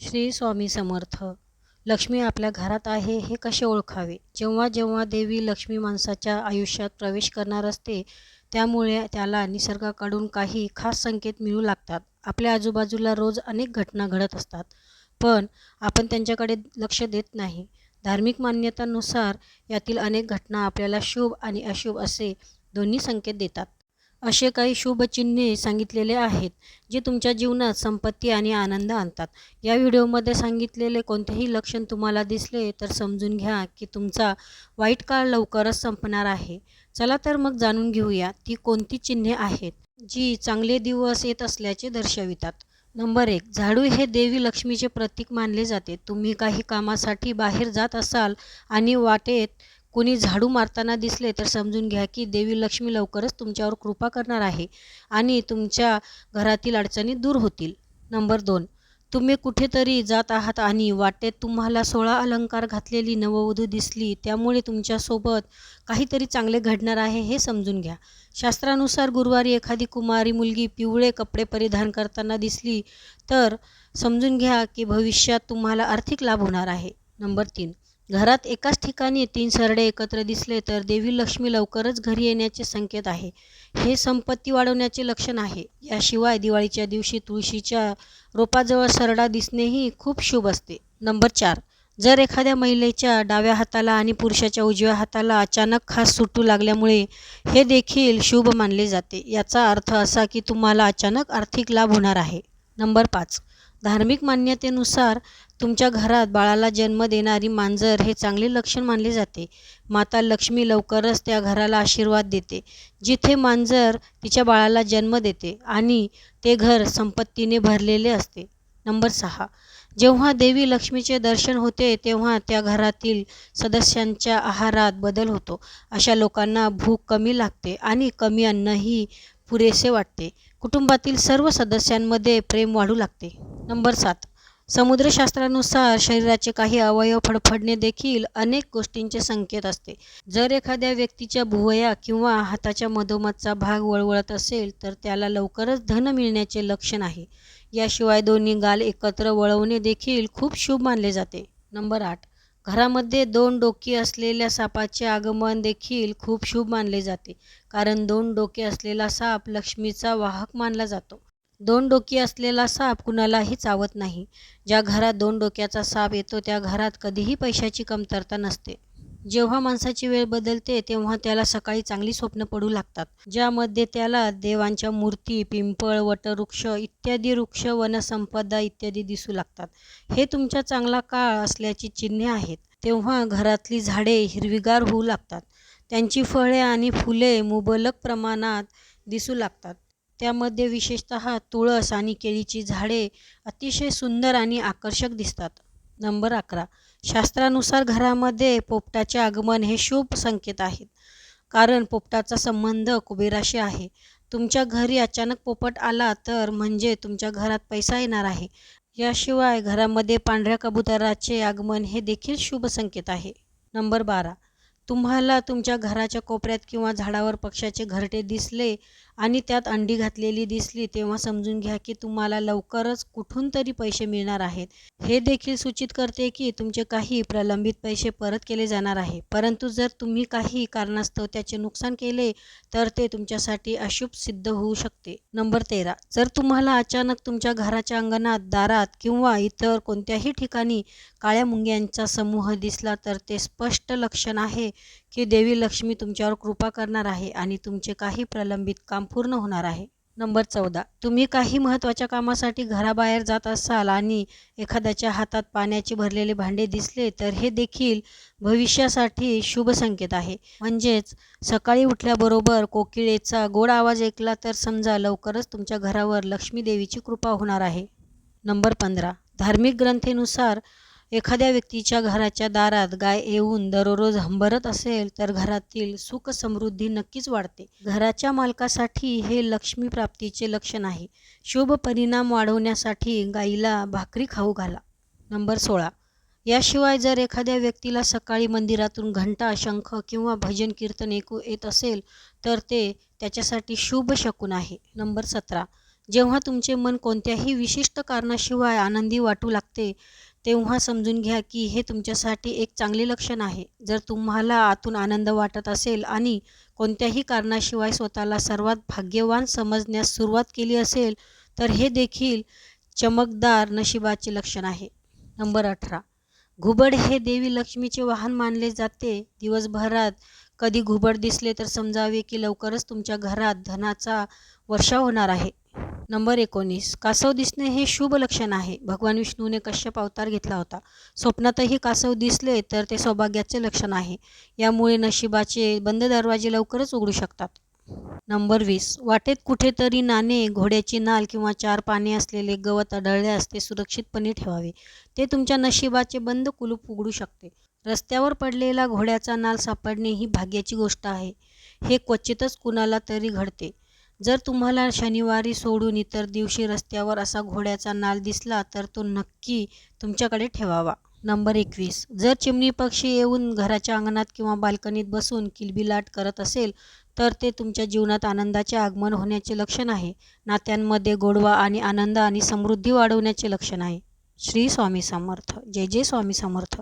श्री स्वामी समर्थ लक्ष्मी आपल्या घरात आहे हे कसे ओळखावे? जेव्हा जेव्हा देवी लक्ष्मी माणसाच्या आयुष्यात प्रवेश करणार असते त्यामुळे त्याला निसर्गाकडून काही खास संकेत मिळू लागतात. आपल्या आजूबाजूला रोज अनेक घटना घडत असतात पण आपण त्यांच्याकडे लक्ष देत नाही. धार्मिक मान्यतांनुसार यातील अनेक घटना आपल्याला शुभ आणि अशुभ असे दोन्ही संकेत देतात. असे काही शुभचिन्हे सांगितलेले आहेत जे तुमच्या जीवनात संपत्ती आणि आनंद आणतात. या व्हिडिओमध्ये सांगितलेले कोणतेही लक्षण तुम्हाला दिसले तर समजून घ्या की तुमचा वाईट काळ लवकरच संपणार आहे. चला तर मग जाणून घेऊया ती कोणती चिन्हे आहेत जी चांगले दिवस येत असल्याचे दर्शवितात. नंबर एक झाडू हे देवी लक्ष्मीचे प्रतीक मानले जाते. तुम्ही काही कामासाठी बाहेर जात असाल आणि वाटेत कोणी झाडू मारताना दिसले तर समजून घ्या की देवी लक्ष्मी लवकरच तुमच्यावर कृपा करणार आहे आणि तुमच्या घरातील अडचणी दूर होतील. नंबर दोन तुम्ही कुठेतरी जात आहात आणि वाटेत तुम्हाला सोळा अलंकार घातलेली नववधू दिसली त्यामुळे तुमच्यासोबत काहीतरी चांगले घडणार आहे हे समजून घ्या. शास्त्रानुसार गुरुवारी एखादी कुमारी मुलगी पिवळे कपडे परिधान करताना दिसली तर समजून घ्या की भविष्यात तुम्हाला आर्थिक लाभ होणार आहे. नंबर तीन घरात एकाच ठिकाणी तीन सरडे एकत्र दिसले तर देवी लक्ष्मी लवकरच घरी येण्याचे संकेत आहे. हे संपत्ती वाढवण्याचे लक्षण आहे. याशिवाय दिवाळीच्या दिवशी तुळशीच्या रोपाजवळ सरडा दिसणेही खूप शुभ असते. नंबर चार. जर एखाद्या महिलेच्या डाव्या हाताला आणि पुरुषाच्या उजव्या हाताला अचानक खास सुटू लागल्यामुळे हे देखील शुभ मानले जाते. याचा अर्थ असा की तुम्हाला अचानक आर्थिक लाभ होणार आहे. नंबर पाच. धार्मिक मान्यतेनुसार तुमच्या घरात बाळाला जन्म देणारी मांजर हे चांगले लक्षण मानले जाते. माता लक्ष्मी लवकरच त्या घराला आशीर्वाद देते. जिथे मांजर तिच्या बाळाला जन्म देते आणि ते घर संपत्तीने भरलेले असते. नंबर सहा. जेव्हा देवी लक्ष्मीचे दर्शन होते तेव्हा त्या घरातील सदस्यांच्या आहारात बदल होतो. अशा लोकांना भूक कमी लागते आणि कमी अन्नही पुरेसे वाटते. कुटुंबातील सर्व सदस्यांमध्ये प्रेम वाढू लागते. नंबर सात. समुद्रशास्त्रानुसार शरीराचे काही अवयव फडफडणे देखील अनेक गोष्टींचे संकेत असते. जर एखाद्या व्यक्तीच्या भुवया किंवा हाताच्या मधोमधचा भाग वळवळत असेल तर त्याला लवकरच धन मिळण्याचे लक्षण आहे. याशिवाय दोन्ही गाल एकत्र वळवणे देखील खूप शुभ मानले जाते. नंबर आठ. घरामध्ये दोन डोकी असलेल्या सापाचे आगमन देखील खूप शुभ मानले जाते कारण दोन डोके असलेला साप लक्ष्मीचा वाहक मानला जातो. दोन डोकी असलेला साप कुणालाही चावत नाही. ज्या घरात दोन डोक्याचा साप येतो त्या घरात कधीही पैशाची कमतरता नसते. जेव्हा माणसाची वेळ बदलते तेव्हा त्याला सकाळी चांगली स्वप्न पडू लागतात. ज्यामध्ये त्याला देवांच्या मूर्ती पिंपळ वटवृक्ष इत्यादी वृक्ष वनसंपदा इत्यादी दिसू लागतात. हे तुमच्या चांगला काळ असल्याची चिन्हे आहेत. तेव्हा घरातली झाडे हिरवीगार होऊ लागतात. त्यांची फळे आणि फुले मुबलक प्रमाणात दिसू लागतात. त्यामध्ये विशेषतः तुळस आणि केळीची झाडे अतिशय सुंदर आणि आकर्षक दिसतात. नंबर अकरा. शास्त्रानुसार घरामध्ये पोपटाचे आगमन हे शुभ संकेत आहेत. कारण पोपटाचा संबंध कुबेराशी आहे. तुमच्या घरी अचानक पोपट आला तर म्हणजे तुमच्या घरात पैसा येणार आहे. याशिवाय घरामध्ये पांढऱ्या कबुतराचे आगमन हे देखील शुभ संकेत आहे. नंबर बारा. तुम्हाला तुमच्या घराच्या कोपऱ्यात किंवा झाडावर पक्ष्याचे घरटे दिसले आणि त्यात अंडी घातलेली दिसली तेव्हा समजून घ्या की तुम्हाला लवकरच कुठून तरी पैसे मिळणार आहेत. हे देखील सूचित करते की तुमचे काही प्रलंबित पैसे परत केले जाणार आहे. परंतु जर तुम्ही काही कारणास्तव त्याचे नुकसान केले तर ते तुमच्यासाठी अशुभ सिद्ध होऊ शकते. नंबर तेरा. जर तुम्हाला अचानक तुमच्या घराच्या अंगणात दारात किंवा इतर कोणत्याही ठिकाणी काळ्या मुंग्यांचा समूह दिसला तर ते स्पष्ट लक्षण आहे की देवी लक्ष्मी तुमच्यावर कृपा करणार आहे आणि तुमचे काही प्रलंबित काम पूर्ण होणार आहे. नंबर चौदा. तुम्ही काही महत्त्वाच्या कामासाठी घराबाहेर जात असाल आणि एखाद्याच्या हातात पाण्याचे भरलेले भांडे दिसले तर हे देखील भविष्यासाठी शुभ संकेत आहे. म्हणजेच सकाळी उठल्याबरोबर कोकिळेचा गोड आवाज ऐकला तर समजा लवकरच तुमच्या घरावर लक्ष्मी देवीची कृपा होणार आहे. नंबर पंधरा. धार्मिक ग्रंथेनुसार एखाद्या व्यक्तीच्या घराच्या दारात गाय येऊन दररोज हंबरत असेल तर घरातील सुख समृद्धी नक्कीच वाढते. घराच्या मालकासाठी हे लक्ष्मी प्राप्तीचे लक्षण आहे. शुभ परिणाम वाढवण्यासाठी गाईला भाकरी खाऊ घाला. नंबर सोळा. याशिवाय जर एखाद्या व्यक्तीला सकाळी मंदिरातून घंटा शंख किंवा भजन कीर्तन ऐकू येत असेल तर ते त्याच्यासाठी शुभ शकून आहे. नंबर सतरा. जेव्हा तुमचे मन कोणत्याही विशिष्ट कारणाशिवाय आनंदी वाटू लागते तेव्हा समजून घ्या की हे तुमच्यासाठी एक चांगले लक्षण आहे. जर तुम्हाला आतून आनंद वाटत असेल आणि कोणत्याही कारणाशिवाय स्वतःला सर्वात भाग्यवान समजण्यास सुरुवात केली असेल तर हे देखील चमकदार नशिबाचे लक्षण आहे. नंबर अठरा. घुबड हे देवी लक्ष्मीचे वाहन मानले जाते. दिवसभरात कधी घुबड दिसले तर समजावे की लवकरच तुमच्या घरात धनाचा वर्षाव होणार आहे. नंबर एकोणीस. कासव दिसणे हे शुभ लक्षण आहे. भगवान विष्णूने कश्यप अवतार घेतला होता. स्वप्नातही कासव दिसले तर ते सौभाग्याचे लक्षण आहे. यामुळे नशिबाचे बंद दरवाजे लवकरच उघडू शकतात. नंबर वीस. वाटेत कुठेतरी नाणे घोड्याची नाल किंवा चार पाने असलेले गवत आढळल्यास ते सुरक्षितपणे ठेवावे. ते तुमच्या नशिबाचे बंद कुलूप उघडू शकते. रस्त्यावर पडलेला घोड्याचा नाल सापडणे ही भाग्याची गोष्ट आहे. हे क्वचितच कुणाला तरी घडते. जर तुम्हाला शनिवारी सोडून इतर दिवशी रस्त्यावर असा घोड्याचा नाल दिसला तर तो नक्की तुमच्याकडे ठेवावा. नंबर एकवीस. जर चिमणी पक्षी येऊन घराच्या अंगणात किंवा बाल्कनीत बसून किलबिलाट करत असेल तर ते तुमच्या जीवनात आनंदाचे आगमन होण्याचे लक्षण आहे. नात्यांमध्ये गोडवा आणि आनंद आणि समृद्धी वाढवण्याचे लक्षण आहे. श्री स्वामी समर्थ. जय जय स्वामी समर्थ.